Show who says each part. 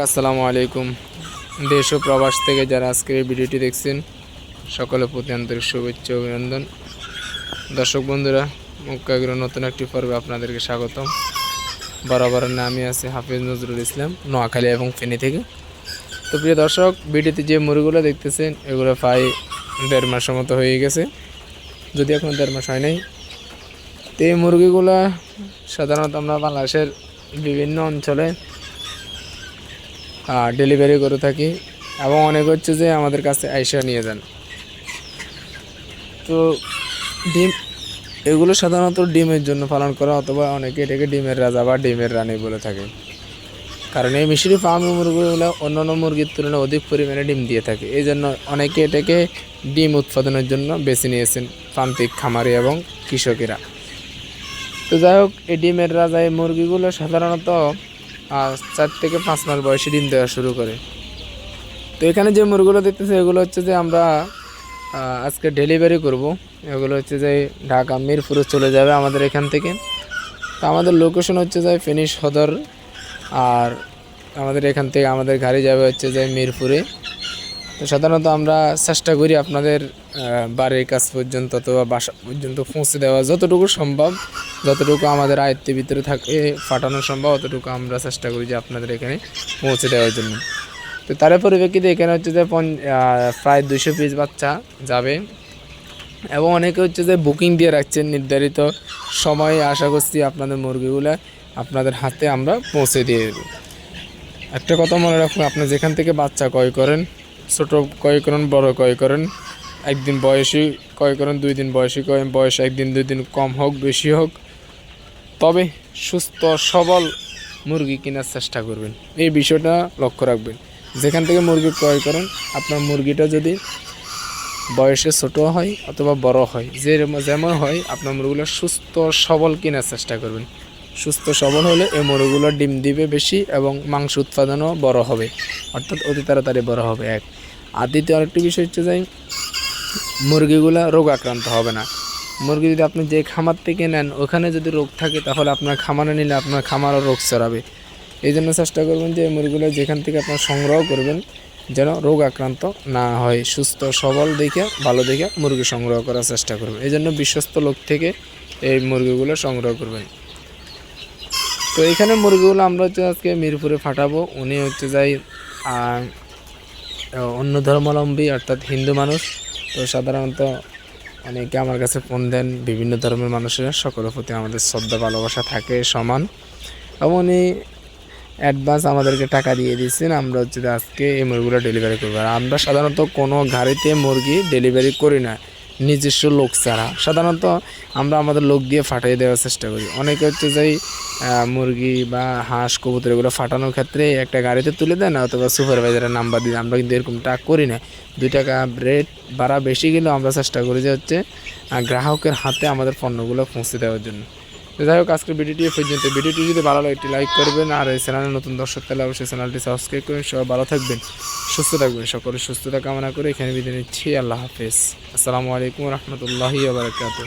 Speaker 1: আসসালামু আলাইকুম। দেশ ও প্রবাস থেকে যারা আজকের এই ভিডিওটি দেখছেন, সকলের প্রতি আন্তরিক শুভেচ্ছা অভিনন্দন। দর্শক বন্ধুরা মুক্কাগির নতুন একটি পর্বে আপনাদেরকে স্বাগতম। বরাবর নামে আছে হাফিজ নজরুল ইসলাম, নোয়াখালী এবং ফেনী থেকে। তো প্রিয় দর্শক, ভিডিওতে যে মুরগিগুলো দেখতেছেন, এগুলো প্রায় দেড় মাসের মতো হয়ে গেছে। যদি এখন দেড় মাস হয় নাই, তো এই মুরগিগুলো সাধারণত আমরা বাংলাদেশের বিভিন্ন অঞ্চলে ডেলিভারি করে থাকি এবং অনেক হচ্ছে যে আমাদের কাছে আইসা নিয়ে যান। তো ডিম, এগুলো সাধারণত ডিমের জন্য পালন করা অথবা অনেকে এটাকে ডিমের রাজা বা ডিমের রানী বলে থাকে। কারণ এই মিশরি ফার্মি মুরগিগুলো অন্যান্য মুরগির তুলনায় অধিক পরিমাণে ডিম দিয়ে থাকে। এই জন্য অনেকে এটাকে ডিম উৎপাদনের জন্য বেছে নিয়েছেন প্রান্তিক খামারি এবং কৃষকেরা। তো যাই হোক, এই ডিমের রাজা এই মুরগিগুলো সাধারণত আহ, চার থেকে পাঁচ মাস বয়সে ডিম দেওয়া শুরু করে। তো এখানে যে মুরগিগুলো দেখতেছে এগুলো হচ্ছে যে আমরা আজকে ডেলিভারি করব। এগুলো হচ্ছে যে ঢাকা মিরপুরে চলে যাবে আমাদের এখান থেকে। তো আমাদের লোকেশন হচ্ছে যে ফিনিশ সদর আর আমাদের এখান থেকে আমাদের গাড়ি যাবে হচ্ছে যে মিরপুরে। তো সাধারণত আমরা চেষ্টা করি আপনাদের বাড়ির কাছ পর্যন্ত অথবা বাসা পর্যন্ত পৌঁছে দেওয়া যতটুকু সম্ভব, যতটুকু আমাদের আয়ত্তের ভিতরে থাকে, ফাটানো সম্ভব, অতটুকু আমরা চেষ্টা করি যে আপনাদের এখানে পৌঁছে দেওয়ার জন্য। তো তার পরিপ্রেক্ষিতে এখানে হচ্ছে যে প্রায় দুশো পিস বাচ্চা যাবে। এবং অনেকে হচ্ছে যে বুকিং দিয়ে রাখছেন নির্ধারিত সময়ে। আশা করছি আপনাদের মুরগিগুলো আপনাদের হাতে আমরা পৌঁছে দিয়ে দেবো। একটা কথা মনে রাখুন, আপনি যেখান থেকে বাচ্চা ক্রয় করেন, ছোট ক্রয় করেন, বড় ক্রয় করেন একদিন বয়সী ক্রয় করেন, দুই দিন বয়সী ক্রয় বয়স একদিন, দুই দিন কম হোক, বেশি হোক। তবে সুস্থ, সবল মুরগি কেনার চেষ্টা করবেন। এই বিষয়টা লক্ষ্য রাখবেন। যেখান থেকে মুরগি ক্রয় করেন, আপনার মুরগিটা যদি বয়সে ছোট হয় অথবা বড় হয়, যে যেমন হয়, আপনার মুরগিগুলো সুস্থ, সবল কেনার চেষ্টা করবেন। সুস্থ, সবল হলে এই মুরগিগুলো ডিম দিবে বেশি এবং মাংস উৎপাদনও বড় হবে। অর্থাৎ অতি তাড়াতাড়ি বড় হবে এক। আর দ্বিতীয় আরেকটি বিষয় হচ্ছে যে মুরগিগুলা রোগ আক্রান্ত হবে না। মুরগি যদি আপনি যে খামার থেকে নেন, ওখানে যদি রোগ থাকে, তাহলে আপনার খামারে নিলে আপনার খামারও রোগ ছড়াবে। এই জন্য চেষ্টা করবেন যে মুরগিগুলো যেখান থেকে আপনার সংগ্রহ করবেন, যেন রোগ আক্রান্ত না হয়। সুস্থ, সবল দেখে, ভালো দেখে মুরগি সংগ্রহ করার চেষ্টা করবেন। এই জন্য বিশ্বস্ত লোক থেকে এই মুরগিগুলো সংগ্রহ করবেন। তো এখানে মুরগিগুলো আমরা হচ্ছে আজকে মিরপুরে ফাটাবো। উনি হচ্ছে যাই অন্য ধর্মাবলম্বী, অর্থাৎ হিন্দু মানুষ। তো সাধারণত অনেকে আমার কাছে ফোন দেন, বিভিন্ন ধর্মের মানুষেরা, সকলের প্রতি আমাদের শ্রদ্ধা, ভালোবাসা থাকে, সমান। এবং উনি অ্যাডভান্স আমাদেরকে টাকা দিয়ে দিয়েছেন, আমরা হচ্ছে আজকে এই মুরগিগুলো ডেলিভারি করব। আর আমরা সাধারণত কোনো গাড়িতে মুরগি ডেলিভারি করি না, নিজস্ব লোক ছাড়া। সাধারণত আমরা আমাদের লোক দিয়ে ফাটিয়ে দেওয়ার চেষ্টা করি। অনেকে হচ্ছে যে মুরগি বা হাঁস, কবুতর, এগুলো ফাটানোর ক্ষেত্রে একটা গাড়িতে তুলে দেন অথবা সুপারভাইজারের নাম্বার দিয়ে। আমরা কিন্তু এরকমটা করি না। দুই টাকা রেট বাড়া বেশি গেলেও আমরা চেষ্টা করি যে হচ্ছে গ্রাহকের হাতে আমাদের পণ্যগুলো পৌঁছে দেওয়ার জন্য। যাই হোক, আজকের ভিডিওটি পর্যন্ত। ভিডিওটি যদি ভালো লাগে, একটি লাইক করবেন। আর এই চ্যানেলে নতুন দর্শক, তাহলে অবশ্যই চ্যানেলটি সাবস্ক্রাইব করবেন। সবাই ভালো থাকবেন, সুস্থ থাকবেন। সকলের সুস্থতা কামনা করে এখানে বিদায় নিচ্ছি। আল্লাহ হাফেজ। আসসালামু আলাইকুম রহমতুল্লাহি আবরকাত